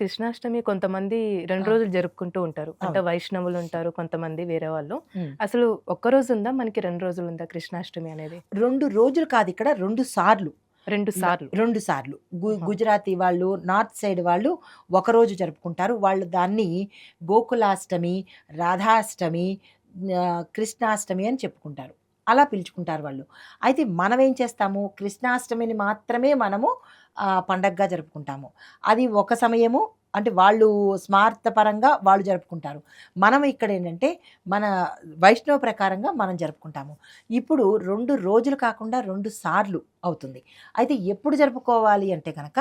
కృష్ణాష్టమి కొంతమంది రెండు. రోజులు జరుపుకుంటూ ఉంటారు. అంటే. వైష్ణవులు ఉంటారు కొంతమంది వేరే వాళ్ళు. అసలు ఒక్క రోజు ఉందా? మనకి రెండు రోజులు ఉందా కృష్ణాష్టమి అనేది? రెండు రోజులు కాదు ఇక్కడ రెండు సార్లు. రెండు సార్లు. రెండు సార్లు. గుజరాతీ వాళ్ళు నార్త్ సైడ్ వాళ్ళు ఒక రోజు జరుపుకుంటారు. వాళ్ళు దాన్ని గోకులాష్టమి రాధాష్టమి కృష్ణాష్టమి అని చెప్పుకుంటారు. అలా పిలుచుకుంటారు వాళ్ళు. అయితే మనం ఏం చేస్తాము? కృష్ణాష్టమిని మాత్రమే మనము పండగగా జరుపుకుంటాము. అది ఒక సమయము అంటే వాళ్ళు స్మార్థపరంగా వాళ్ళు జరుపుకుంటారు. మనం ఇక్కడ ఏంటంటే మన వైష్ణవ ప్రకారంగా మనం జరుపుకుంటాము. ఇప్పుడు రెండు రోజులు కాకుండా రెండు సార్లు అవుతుంది. అయితే ఎప్పుడు జరుపుకోవాలి అంటే కనుక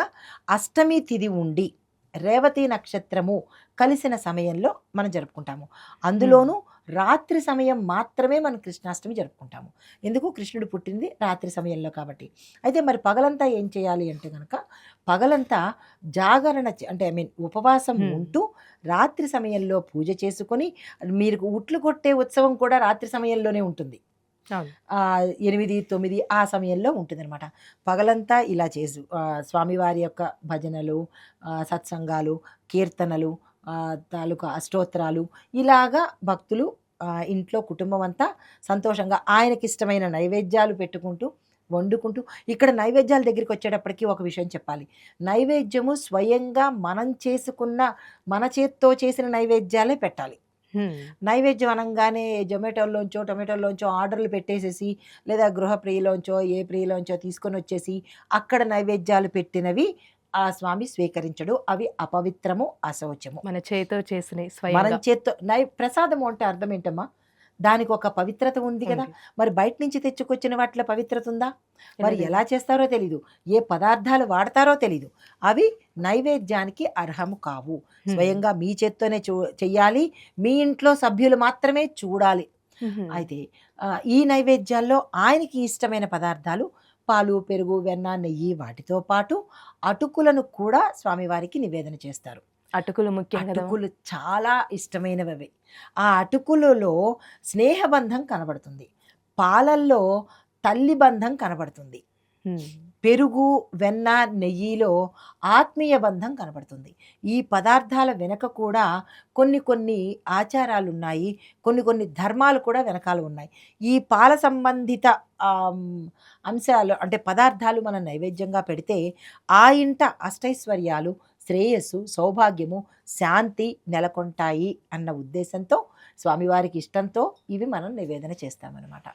అష్టమి తిది ఉండి రేవతి నక్షత్రము కలిసిన సమయంలో మనం జరుపుకుంటాము. అందులోనూ రాత్రి సమయం మాత్రమే మనం కృష్ణాష్టమి జరుపుకుంటాము. ఎందుకు? కృష్ణుడు పుట్టింది రాత్రి సమయంలో కాబట్టి. అయితే మరి పగలంతా ఏం చేయాలి అంటే కనుక పగలంతా జాగరణ అంటే ఐ మీన్ ఉపవాసం. ఉంటూ రాత్రి సమయంలో పూజ చేసుకొని మీరు ఉట్లు కొట్టే ఉత్సవం కూడా రాత్రి సమయంలోనే ఉంటుంది. ఎనిమిది తొమ్మిది ఆ సమయంలో ఉంటుందన్నమాట. పగలంతా ఇలా చేసు స్వామివారి యొక్క భజనలు సత్సంగాలు కీర్తనలు తాలూకా అష్టోత్తరాలు. ఇలాగా భక్తులు ఇంట్లో కుటుంబం అంతా సంతోషంగా ఆయనకి ఇష్టమైన నైవేద్యాలు పెట్టుకుంటూ వండుకుంటూ ఇక్కడ నైవేద్యాల దగ్గరికి వచ్చేటప్పటికి ఒక విషయం చెప్పాలి. నైవేద్యము స్వయంగా మనం చేసుకున్న మన చేత్తో చేసిన నైవేద్యాలే పెట్టాలి. నైవేద్యం అనగానే జొమాటోలోంచో టొమాటోలోంచో ఆర్డర్లు పెట్టేసేసి లేదా గృహ ప్రియులోంచో ఏ ప్రియులోంచో తీసుకొని వచ్చేసి అక్కడ నైవేద్యాలు పెట్టినవి ఆ స్వామి స్వీకరించడు. అవి అపవిత్రము అశౌచము. మన చేతితో చేసిన మనం స్వయంగా చేత్తో నై ప్రసాదము అంటే అర్థం ఏంటమ్మా దానికి ఒక పవిత్రత ఉంది కదా. మరి బయట నుంచి తెచ్చుకొచ్చిన వాటిలో పవిత్రత ఉందా? మరి. ఎలా చేస్తారో తెలీదు. ఏ పదార్థాలు వాడతారో తెలీదు. అవి నైవేద్యానికి అర్హము కావు. స్వయంగా మీ చేత్తోనే చూ చెయ్యాలి. మీ ఇంట్లో సభ్యులు మాత్రమే చూడాలి. అయితే ఈ నైవేద్యాల్లో ఆయనకి ఇష్టమైన పదార్థాలు పాలు పెరుగు వెన్న నెయ్యి వాటితో పాటు అటుకులను కూడా స్వామివారికి నివేదన చేస్తారు అటుకులు ముఖ్యం కదా అటుకులు చాలా ఇష్టమైనవి అవి. ఆ అటుకులలో స్నేహబంధం కనబడుతుంది పాలల్లో తల్లి బంధం కనబడుతుంది. పెరుగు వెన్న నెయ్యిలో ఆత్మీయ బంధం కనబడుతుంది. ఈ పదార్థాల వెనక కూడా కొన్ని కొన్ని ఆచారాలు ఉన్నాయి కొన్ని కొన్ని ధర్మాలు కూడా వెనకాల ఉన్నాయి. ఈ పాల సంబంధిత అంశాలు అంటే పదార్థాలు మనం నైవేద్యంగా పెడితే ఆ ఇంట అష్టైశ్వర్యాలు శ్రేయస్సు సౌభాగ్యము శాంతి నెలకొంటాయి అన్న ఉద్దేశంతో స్వామివారికి ఇష్టంతో ఇవి మనం నివేదన చేస్తామన్నమాట.